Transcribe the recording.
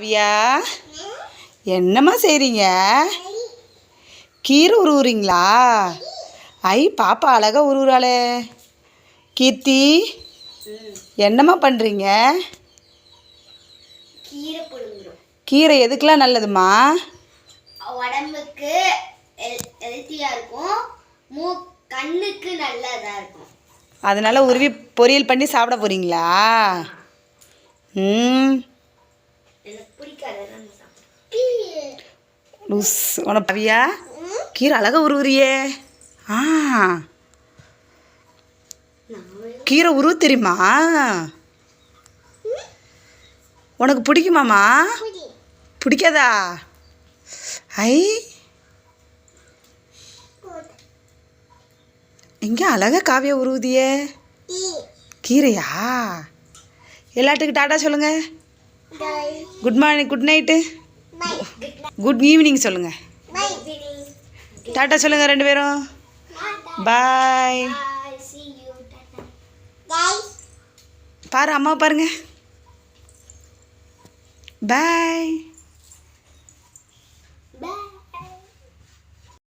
அவியா என்னம்மா செய்கிறீங்க கீரை உருவுறீங்களா? ஐ பாப்பா அழகா உருவுறாளே. கீர்த்தி என்னம்மா பண்ணுறீங்க கீரை எதுக்கெல்லாம் நல்லதுமா உடம்புக்கு ஹெல்த்தியாக இருக்கும். மூ கண்ணுக்கு நல்லதாக இருக்கும். அதனால உருவி பொரியல் பண்ணி சாப்பிட போகிறீங்களா ம். லூஸ். உனக்கு அவியா கீரை அழகா உருவுறியே. ஆ. கீரை உருவ தெரியுமா? உனக்கு பிடிக்குமாம்மா? பிடிக்காதா? ஐ. எங்கே அழகா காவியா உருவுதியே? கீரையா? எல்லாத்துக்கும் டாட்டா சொல்லுங்க. Good morning good night good evening சொல்லுங்கள் டாட்டா சொல்லுங்கள் ரெண்டு பேரும். பாய் பாரு அம்மா பாருங்க. பாய்